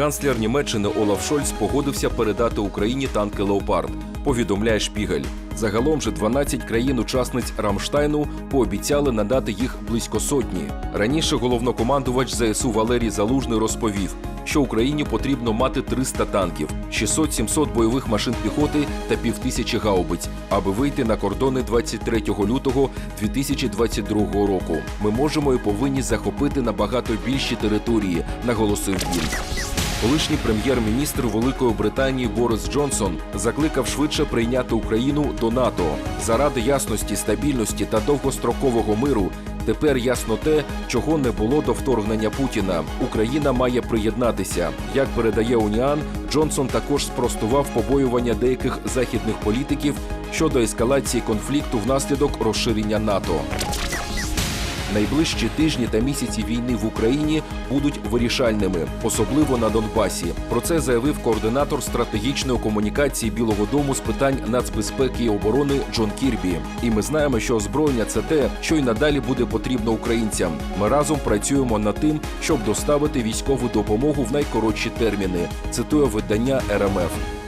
Канцлер Німеччини Олаф Шольц погодився передати Україні танки Леопард. Повідомляє Шпігель. Загалом же 12 країн-учасниць Рамштайну пообіцяли надати їх близько сотні. Раніше головнокомандувач ЗСУ Валерій Залужний розповів, що Україні потрібно мати 300 танків, 600-700 бойових машин піхоти та півтисячі гаубиць, аби вийти на кордони 23 лютого 2022 року. Ми можемо і повинні захопити набагато більші території, наголосив він. Колишній прем'єр-міністр Великої Британії Борис Джонсон закликав швидше прийняти Україну до НАТО заради ясності, стабільності та довгострокового миру. Тепер ясно те, чого не було до вторгнення Путіна. Україна має приєднатися. Як передає Уніан, Джонсон також спростував побоювання деяких західних політиків щодо ескалації конфлікту внаслідок розширення НАТО. Найближчі тижні та місяці війни в Україні будуть вирішальними, особливо на Донбасі. Про це заявив координатор стратегічної комунікації Білого Дому з питань нацбезпеки і оборони Джон Кірбі. І ми знаємо, що озброєння це те, що й надалі буде потрібно українцям. Ми разом працюємо над тим, щоб доставити військову допомогу в найкоротші терміни. Цитує видання РМФ.